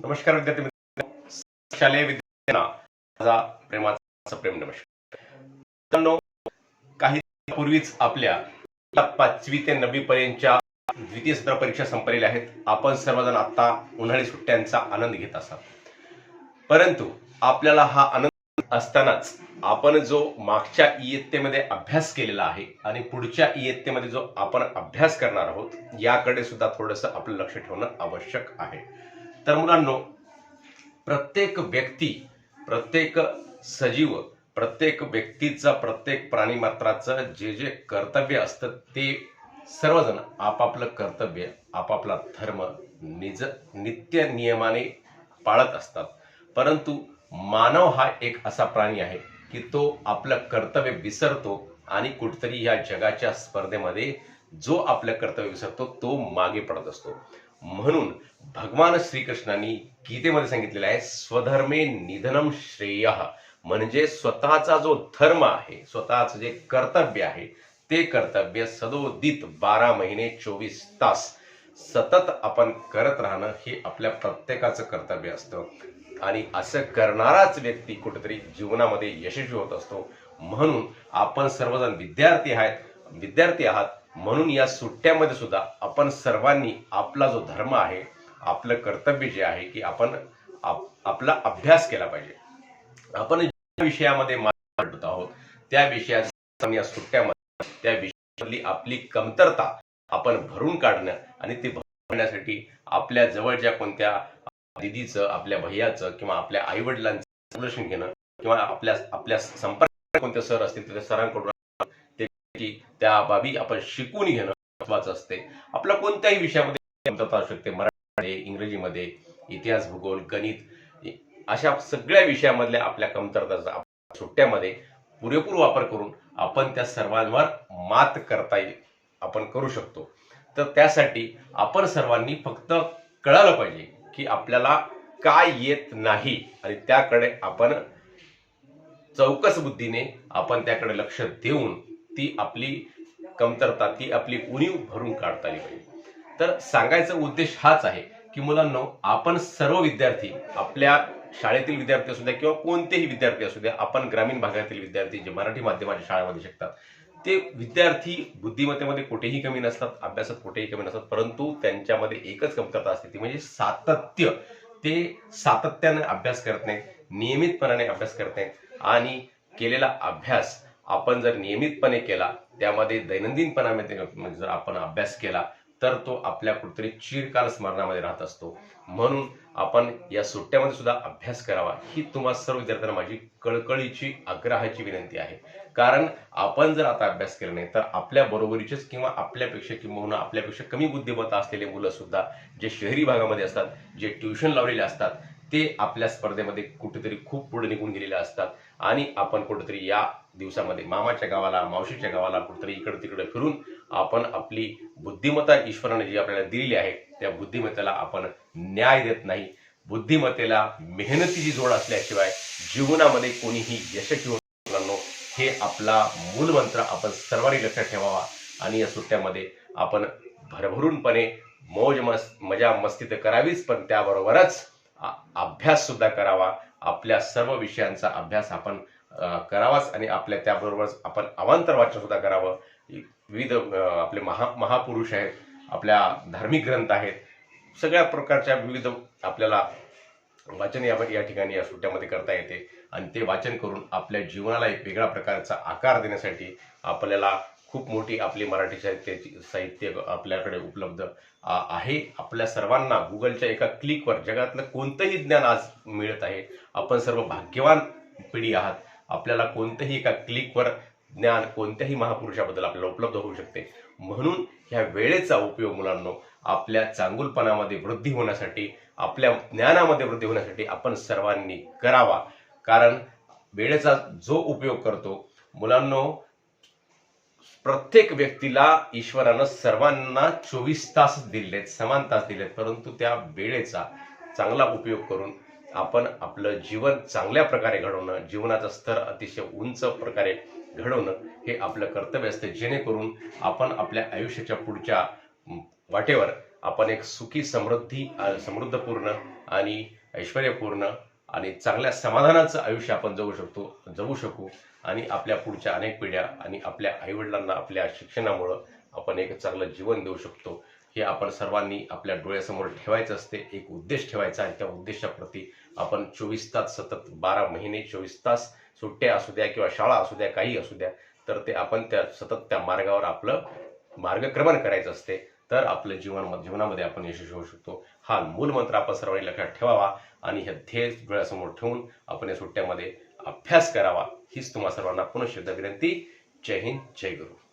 नमस्कार विद्यार्थी मित्रांनो. शालेय विद्यार्थ्यांना माझा प्रेमाचा प्रेम नमस्कार. मित्रांनो काही पूर्वीच आपल्या पाचवी ते नववी पर्यंतच्या द्वितीय सत्र परीक्षा संपलेल्या आहेत. आपण सर्वजण आता उन्हाळी सुट्ट्यांचा आनंद घेत असाल. परंतु आपल्याला हा आनंद असतानाच आपण जो मागच्या इयत्तेमध्ये अभ्यास केलेला आहे आणि पुढच्या इयत्तेमध्ये जो आपण अभ्यास करणार आहोत याकडे सुद्धा थोडंसं आपलं लक्ष ठेवणं आवश्यक आहे. तर मुलांनो प्रत्येक व्यक्ती प्रत्येक सजीव प्रत्येक व्यक्तीचा प्रत्येक प्राणीमात्राचं जे जे कर्तव्य असतं ते सर्वजण आपापलं कर्तव्य आपापला धर्म निज नित्य नियमाने पाळत असतात. परंतु मानव हा एक असा प्राणी आहे की तो आपलं कर्तव्य विसरतो आणि कुठतरी या जगाच्या स्पर्धेमध्ये जो आपलं कर्तव्य विसरतो तो मागे पडत असतो. म्हणून भगवान श्रीकृष्णांनी गीतेमध्ये सांगितलेलं आहे स्वधर्मे निधनम श्रेय. म्हणजे स्वतःचा जो धर्म आहे स्वतःचं जे कर्तव्य आहे ते कर्तव्य सदोदित बारा महिने चोवीस तास सतत आपण करत राहणं हे आपल्या प्रत्येकाचं कर्तव्य असतं. आणि असं करणाराच व्यक्ती कुठेतरी जीवनामध्ये यशस्वी होत असतो. म्हणून आपण सर्वजण विद्यार्थी आहेत विद्यार्थी आहात म्हणून या सुट्ट्यामध्ये सुद्धा आपण सर्वांनी आपला जो धर्म आहे आपलं कर्तव्य जे आहे की आपण आप- आपला अभ्यास केला पाहिजे. आपण ज्या विषयामध्ये आहोत त्या विषयात या सुट्ट्यामध्ये त्या विषयातली आपली कमतरता आपण भरून काढणं आणि ती भरण्यासाठी आपल्या जवळच्या कोणत्या दिदीचं आपल्या भैयाचं किंवा आपल्या आई वडिलांचं मार्गदर्शन घेणं किंवा आपल्या आपल्या संपर्क कोणते सर असतील त्या सरांकडून त्या बाबी आपण शिकून घेणं महत्वाचं असते. आपल्या कोणत्याही विषयामध्ये कमतरता असू शकते. मराठीमध्ये इंग्रजीमध्ये इतिहास भूगोल गणित अशा सगळ्या विषयामधल्या आपल्या कमतरताचा सुट्ट्यामध्ये पुरेपूर वापर करून आपण त्या सर्वांवर मात करता येईल आपण करू शकतो. तर त्यासाठी आपण सर्वांनी फक्त कळालं पाहिजे की आपल्याला काय येत नाही आणि त्याकडे आपण चौकस बुद्धीने आपण त्याकडे लक्ष देऊन ती आपली कमतरता ती आपली उणीव भरून काढता आली पाहिजे. तर सांगायचा उद्देश हाच आहे की मुलांनो आपण सर्व विद्यार्थी आपल्या शाळेतील विद्यार्थी असू द्या किंवा कोणतेही विद्यार्थी असू द्या आपण ग्रामीण भागातील विद्यार्थी जे मराठी माध्यमाच्या शाळेमध्ये शिकतात ते विद्यार्थी बुद्धिमत्तेमध्ये कुठेही कमी नसतात अभ्यासात कुठेही कमी नसतात परंतु त्यांच्यामध्ये एकच कमतरता असते ती म्हणजे सातत्य. ते सातत्याने अभ्यास करत नाहीत नियमितपणाने अभ्यास करत नाहीत आणि केलेला अभ्यास आपण जर नियमितपणे केला त्यामध्ये दैनंदिनपणामध्ये म्हणजे जर आपण अभ्यास केला तर तो आपल्या कुठेतरी चिरकाल स्मरणामध्ये राहत असतो. म्हणून आपण या सुट्ट्यामध्ये सुद्धा अभ्यास करावा ही तुम्हा सर्व विद्यार्थ्यांना माझी कळकळीची आग्रहाची विनंती आहे. कारण आपण जर आता अभ्यास केला नाही तर आपल्या बरोबरीचेच किंवा आपल्यापेक्षा किंवा आपल्यापेक्षा कमी बुद्धिमत्ता असलेले मुलं सुद्धा जे शहरी भागामध्ये असतात जे ट्युशन लावलेले असतात ते आपल्या स्पर्धेमध्ये कुठेतरी खूप पुढे निघून गेलेले असतात. आणि आपण कुठेतरी या दिवसामध्ये मामाच्या गावाला मावशीच्या गावाला कुठेतरी इकडं तिकडे फिरून आपण आपली बुद्धिमत्ता ईश्वराने जी आपल्याला दिलेली आहे त्या बुद्धिमत्तेला आपण न्याय देत नाही. बुद्धिमत्तेला मेहनतीची जोड असल्याशिवाय जीवनामध्ये कोणीही यशस्वी होत मुलांनो हे आपला मूलमंत्र आपण सर्वांनी लक्षात ठेवावा आणि या सुट्ट्यामध्ये आपण भरभरूनपणे मौज मस मजा मस्ती तर करावीच पण त्याबरोबरच अभ्याससुद्धा अभ्यास सुद्धा करावा. आपल्या सर्व विषयांचा अभ्यास आपण करावाच आणि आपल्या त्याबरोबरच आपण अवांतर वाचन सुद्धा करावं. विविध आपले महा महापुरुष आहेत आपल्या धार्मिक ग्रंथ आहेत. सगळ्या प्रकारच्या विविध आपल्याला वाचन या या ठिकाणी या सुट्ट्यामध्ये करता येते. आणि ते वाचन करून आपल्या जीवनाला एक वेगळ्या प्रकारचा आकार देण्यासाठी आपल्याला खूप मोठी आपली मराठी साहित्याची साहित्य आपल्याकडे उपलब्ध आहे. आपल्या सर्वांना गुगलच्या एका क्लिकवर जगातलं कोणतंही ज्ञान आज मिळत आहे. आपण सर्व भाग्यवान पिढी आहात. आपल्याला कोणत्याही एका क्लिकवर ज्ञान कोणत्याही महापुरुषाबद्दल आपल्याला उपलब्ध होऊ शकते. म्हणून ह्या वेळेचा उपयोग मुलांनो आपल्या चांगुलपणामध्ये वृद्धी होण्यासाठी आपल्या ज्ञानामध्ये वृद्धी होण्यासाठी आपण सर्वांनी करावा. कारण वेळेचा जो उपयोग करतो मुलांनो प्रत्येक व्यक्तीला ईश्वरानं सर्वांना चोवीस तास दिलेत समान तास दिलेत परंतु त्या वेळेचा चांगला उपयोग करून आपण आपलं जीवन चांगल्या प्रकारे घडवणं जीवनाचा स्तर अतिशय उंच प्रकारे घडवणं हे आपलं कर्तव्य असते. जेणेकरून आपण आपल्या आयुष्याच्या पुढच्या वाटेवर आपण एक सुखी समृद्धी समृद्धपूर्ण आणि ऐश्वर्यपूर्ण आणि चांगल्या समाधानाचं आयुष्य आपण जगू शकतो जगू शकू आणि आपल्या पुढच्या अनेक पिढ्या आणि आपल्या आईवडिलांना आपल्या शिक्षणामुळं आपण एक चांगलं जीवन देऊ शकतो. हे आपण सर्वांनी आपल्या डोळ्यासमोर ठेवायचं असते. एक उद्देश ठेवायचा आणि त्या उद्देशाप्रती आपण चोवीस तास सतत बारा महिने चोवीस तास सुट्ट्या असू द्या किंवा शाळा असू द्या काही असू द्या तर ते आपण त्या सतत त्या मार्गावर आपलं मार्गक्रमण करायचं असते. तर आपलं जीवन जीवनामध्ये आपण यशस्वी होऊ शकतो. हा मूल मंत्र आपण सर्वांनी लक्षात ठेवावा आणि हे ध्येय डोळ्यासमोर ठेवून आपण या सुट्ट्यामध्ये अभ्यास करावा. हीच तुम्हा सर्वांना पुनश्च विनंती. जय हिंद जय गुरु.